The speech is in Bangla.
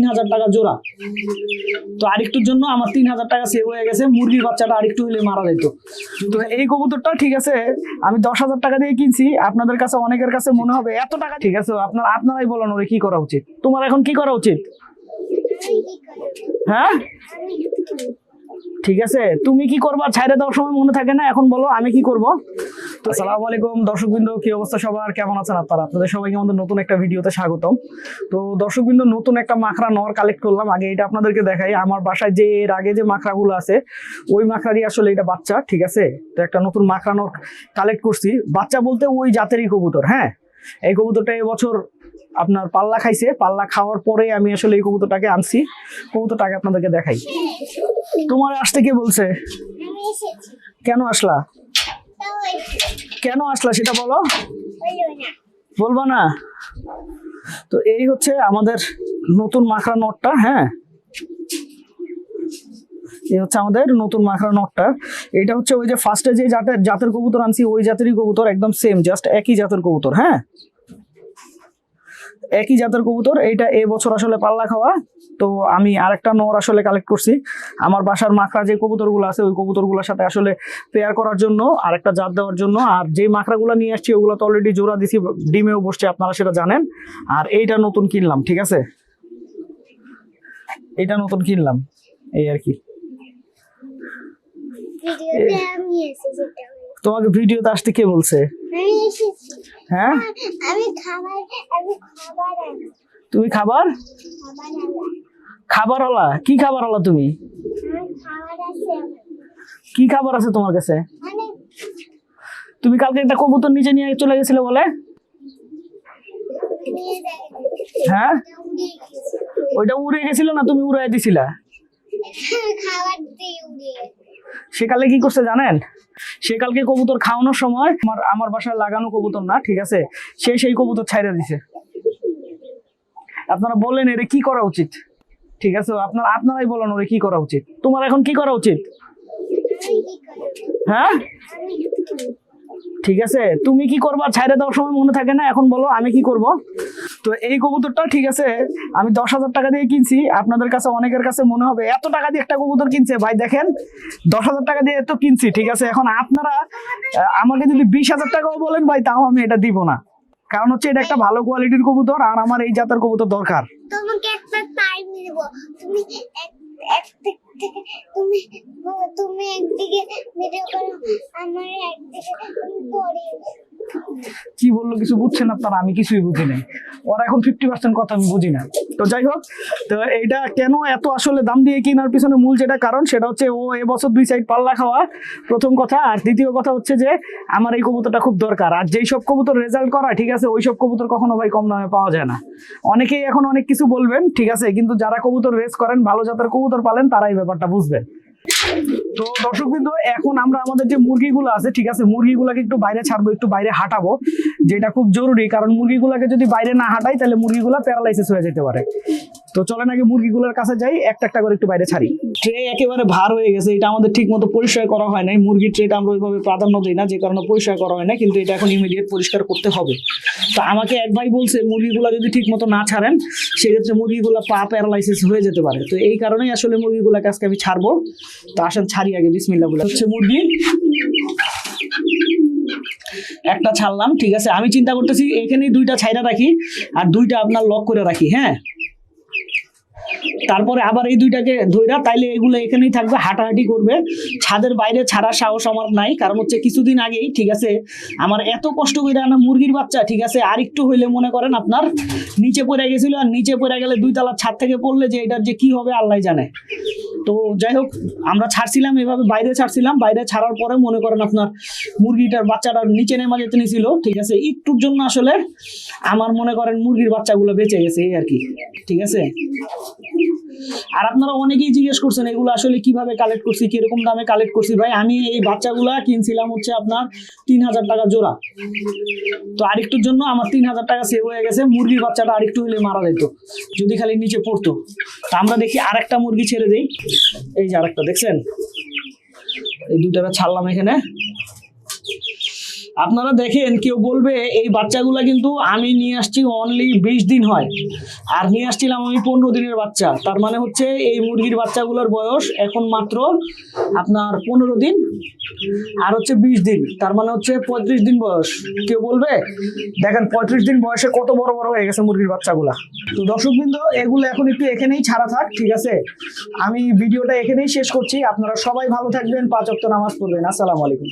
তিন হাজার টাকা জোড়া। তো আরেকটুর জন্য আমার তিন হাজার টাকা সেভ হয়ে গেছে, মুরগির বাচ্চাটা আরেকটু হলে মারা যেত। তো এই কবুতরটা ঠিক আছে, আমি দশ হাজার টাকা দিয়ে কিনছি, আপনাদের কাছে অনেকের কাছে মনে হবে, এত টাকা ঠিক আছে, আপনার, আপনারাই বলেন ওরে কি করা উচিত। তোমার এখন কি করা উচিত? হ্যাঁ? ঠিক আছে? তুমি কি করবা? ছাইরে দেওয়ার সময় মনে থাকে না? এখন বলো, আমি কি করব? তো আসসালামু আলাইকুম, দর্শকবৃন্দ, কি অবস্থা সবার? কেমন আছেন আপনারা? আপনাদের সবাইকে আমাদের নতুন একটা ভিডিওতে স্বাগতম। তো দর্শকবৃন্দ, নতুন একটা মাখরা নর কালেক্ট করলাম। আগে এটা আপনাদেরকে দেখাই। আমার বাসায় যে, এর আগে যে মাখরাগুলো আছে, ওই মাখরারই আসলে এটা বাচ্চা, ঠিক আছে? তো একটা নতুন মাখরা নর কালেক্ট করছি। বাচ্চা বলতে ওই জাতেরই কবুতর হ্যাঁ? এই কবুতরটা এবছর আপনার পাল্লা খাইছে। পাল্লা খাওয়ার পরে আমি আসলে এই কবুতরটাকে আনছি। কবুতরটাকে আপনাদেরকে দেখাই। তোমার আসতে কে বলছে? কেন আসলা? কেন আসলা সেটা বলো। বলবা না। তো এই হচ্ছে আমাদের নতুন মাখরা নটটা হ্যাঁ? এই হচ্ছে আমাদের নতুন মাখরা নটটা। এটা হচ্ছে ওই যে ফার্স্টে যে জাতের জাতের কবুতর আনছি ওই জাতেরই কবুতর একদম সেম জাস্ট একই জাতের কবুতর হ্যাঁ? একই জাতের কবুতর এইটা এই বছর আসলে পাল্লা খাওয়া। তো আমি আরেকটা নর আসলে কালেক্ট করছি। আমার বাসার মাখরা যে কবুতরগুলো আছে ওই কবুতরগুলোর সাথে আসলে পেয়ার করার জন্য আরেকটা জাত দেওয়ার জন্য। আর যে মাখরাগুলো নিয়ে আসছি ওগুলো তো অলরেডি জোড়া দিছি ডিমেও বসছে আপনারা সেটা জানেন। আর এইটা নতুন কিনলাম ঠিক আছে? এটা নতুন কিনলাম এই আর কি। তোমাকে ভিডিওতে আসতে কে বলছে? হ্যাঁ? আমি খাবার আমি খাবার তুমি খাবার? খাবার খাবারওয়ালা। কি তুমি? খাবার আছে। আমার। কি খাবার আছে তোমার কাছে? মানে তুমি কালকে একটা কবুতর নিচে নিয়ে চলে গেছিলে বলে? হ্যাঁ? ওইটা উড়ে গেছিল না তুমি উড়াই দিছিলা? খাবার দিয়ে উড়িয়ে সে কালে কি করছে জানেন? সে কালকে কবুতর খাওয়ানোর সময় আমার আমার বাসায় লাগানো কবুতর না, ঠিক আছে? সে সেই কবুতর ছাইড়া দিছে। আপনারা বলেন এর কি করা উচিত? ঠিক আছে, আপনারা, আপনারাই বলেন, ওরে কি করা উচিত? তোমার এখন কি করা উচিত? হ্যাঁ? ঠিক আছে, তুমি কি করবা? ছাইড়া দেওয়ার সময় মনে থাকে না? এখন বলো, আমি কি করব? তো এই কবুতরটা ঠিক আছে, আমি দশ হাজার টাকা দিয়ে কিনছি, আপনাদের কাছে অনেকের কাছে মনে হবে, এত টাকা দিয়ে একটা কবুতর কিনছে? ভাই দেখেন, দশ হাজার টাকা দিয়ে এত কিনছি, ঠিক আছে? এখন আপনারা আমাকে যদি বিশ হাজার টাকাও বলেন, ভাই, তাও আমি এটা দিব না। কারণ হচ্ছে এটা একটা ভালো কোয়ালিটির কবুতর, আর আমার এই জাতের কবুতর দরকার। তুমি তুমি একদিকে করো আমার একদিকে কি বলল কিছু বুঝছেন আপনারা আমি কিছুই বুঝি নাই। ওরা এখন ফিফটি পার্সেন্ট কথা আমি বুঝি না। তো যাই হোক, তো এইটা কেন এত আসলে দাম দিয়ে কেনার পিছনে মূল যেটা কারণ, সেটা হচ্ছে ও এবছর দুই সাইড পাল্লা খাওয়া, প্রথম কথা। আর দ্বিতীয় কথা হচ্ছে যে, আমার এই কবুতরটা খুব দরকার। আর যেই সব কবুতর রেজাল্ট করা, ঠিক আছে, ওই সব কবুতর কখনো ভাই কম দামে পাওয়া যায় না। অনেকেই এখন অনেক কিছু বলবেন, ঠিক আছে, কিন্তু যারা কবুতর রেস করেন, ভালো জাতের কবুতর পালেন, তারা এই ব্যাপারটা বুঝবেন। তো দর্শক বিন্দু, এখন আমরা আমাদের যে মুরগিগুলো আছে, ঠিক আছে, মুরগিগুলোকে একটু বাইরে ছাড়বো, একটু বাইরে হাঁটাবো, যেটা খুব জরুরি, কারণ মুরগিগুলোকে যদি বাইরে না হাঁটাই, তাহলে মুরগিগুলো প্যারালাইসিস হয়ে যেতে পারে। তো চলেন আগে মুরগিগুলোর কাছে যাই, একটা একটা করে একটু বাইরে ছাড়ি। ট্রে একেবারে ভার হয়ে গেছে, এটা আমাদের ঠিক মতো পরিষ্কার করা হয় নাই। মুরগির ট্রেটা আমরা ওইভাবে প্রাধান্য দিই না, যে কারণে পরিষ্কার করা হয় না, কিন্তু এটা এখন ইমিডিয়েট পরিষ্কার করতে হবে। তো আমাকে এক ভাই বলছে, মুরগিগুলো যদি ঠিক মতো না ছাড়েন, সেক্ষেত্রে মুরগিগুলো পা প্যারালাইসিস হয়ে যেতে পারে। তো এই কারণেই আসলে মুরগিগুলোকে আজকে আমি ছাড়বো। তো আসেন, ছাড়ি আগে বিসমিল্লা বলে। হচ্ছে মুরগি। একটা ছাড়লাম, ঠিক আছে। আমি চিন্তা করতেছি, এখানেই দুইটা ছাইরা রাখি আর দুইটা আপনার লক করে রাখি হ্যাঁ? তারপরে আবার এই দুইটাকে ধইরা, তাইলে এগুলো এখানেই থাকবে, হাঁটাহাঁটি করবে। ছাদের বাইরে ছাড়ার সাহস আমার নাই, কারণ হচ্ছে কিছুদিন আগেই, ঠিক আছে, আমার এত কষ্ট করে আনা মুরগির বাচ্চা, ঠিক আছে, আর একটু হইলে মনে করেন আপনার, নিচে পড়ে গেছিল আর নিচে পড়ে গেলে দুই তলার ছাদ থেকে পড়লে যে এটার যে কি হবে আল্লাহ জানে। তো যাই হোক, আমরা ছাড়ছিলাম এভাবে, বাইরে ছাড়ছিলাম, বাইরে ছাড়ার পরে মনে করেন আপনার মুরগিটার বাচ্চাটার নিচে নেমা যেতে নিছিল, ঠিক আছে? একটুর জন্য আসলে আমার মনে করেন মুরগির বাচ্চাগুলো বেঁচে গেছে, এই আর কি, ঠিক আছে? আর আপনারা অনেকেই জিজ্ঞেস করছেন, এগুলো আসলে কীভাবে কালেক্ট করছি, কীরকম দামে কালেক্ট করছি? ভাই, আমি এই বাচ্চাগুলা কিনছিলাম হচ্ছে আপনার তিন হাজার টাকা জোড়া। তো আরেকটুর জন্য আমার তিন হাজার টাকা সেভ হয়ে গেছে, মুরগির বাচ্চাটা আরেকটু হলে মারা যেত, যদি খালি নিচে পড়তো। তা আমরা দেখি আরেকটা মুরগি ছেড়ে দেই। এই যে আরেকটা দেখছেন? এই দুটারা ছাড়লাম এখানে। আপনারা দেখেন, কেউ বলবে, এই বাচ্চাগুলা কিন্তু আমি নিয়ে আসছি অনলি বিশ দিন হয়। আর নিয়ে আসছিলাম আমি পনেরো দিনের বাচ্চা। তার মানে হচ্ছে এই মুরগির বাচ্চাগুলোর বয়স এখন মাত্র আপনার পনেরো দিন, আর হচ্ছে বিশ দিন। তার মানে হচ্ছে পঁয়ত্রিশ দিন বয়স। কেউ বলবে, দেখেন, পঁয়ত্রিশ দিন বয়সে কত বড় বড় হয়ে গেছে মুরগির বাচ্চাগুলা। তো দর্শকবৃন্দ, এগুলো এখন একটু এখানেই ছাড়া থাক, ঠিক আছে? আমি ভিডিওটা এখানেই শেষ করছি। আপনারা সবাই ভালো থাকবেন, পাঁচ অক্ট নামাজ পড়বেন। আসসালামু আলাইকুম।